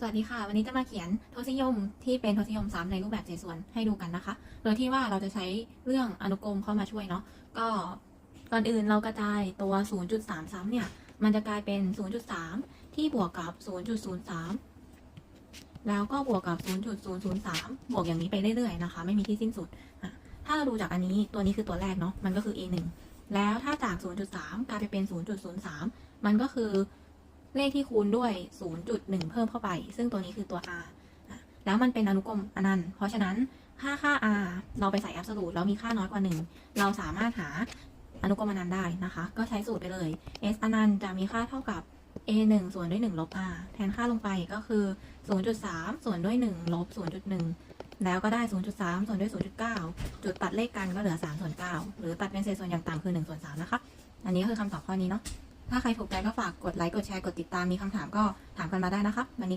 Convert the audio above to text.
สวัสดีค่ะ วันนี้จะมาเขียนทศนิยมที่เป็นทศนิยมซ้ำในรูปแบบเศษส่วนให้ดูกันนะคะ โดยที่ว่าเราจะใช้เรื่องอนุกรมเข้ามาช่วยเนาะก็ก่อนอื่นเรากระจายตัว 0.3 ซ้ำเนี่ย มันจะกลายเป็น 0.3 ที่บวกกับ 0.03 แล้วก็บวกกับ 0.003 บวกอย่างนี้ไปเรื่อยๆนะคะ ไม่มีที่สิ้นสุด ถ้าเราดูจากอันนี้ตัวนี้คือตัวแรกเนาะมันก็คือ a1 แล้วถ้าจาก 0.3 กลายไปเป็น 0.03 มันก็คือ เลขที่คูณด้วย 0.1 เพิ่มเข้าไป ซึ่งตัวนี้คือตัว r แล้วมันเป็นอนุกรมอนันต์ เพราะฉะนั้นถ้าค่า r เราไปใส่ absolute แล้วมีค่าน้อยกว่า 1 เราสามารถหาอนุกรมอนันต์ได้นะคะ ก็ใช้สูตรไปเลย s อนันต์จะมีค่าเท่ากับ a 1ส่วนด้วย 1 ลบ r แทนค่าลงไปก็คือ 0.3 ส่วนด้วย 1 ลบ 0.1 แล้วก็ได้ 0.3 ส่วนด้วย 0.9 จุดตัดเลขกันก็เหลือ 3 ส่วน 9 หรือตัดเป็นเศษส่วนอย่างต่ำคือ 1 ส่วน 3 นะคะ อันนี้คือคำตอบข้อนี้เนาะ ถ้าใครถูกใจก็ฝากกดไลค์ กดแชร์ กดติดตาม มีคำถามก็ถามกันมาได้นะคะ วันนี้ก็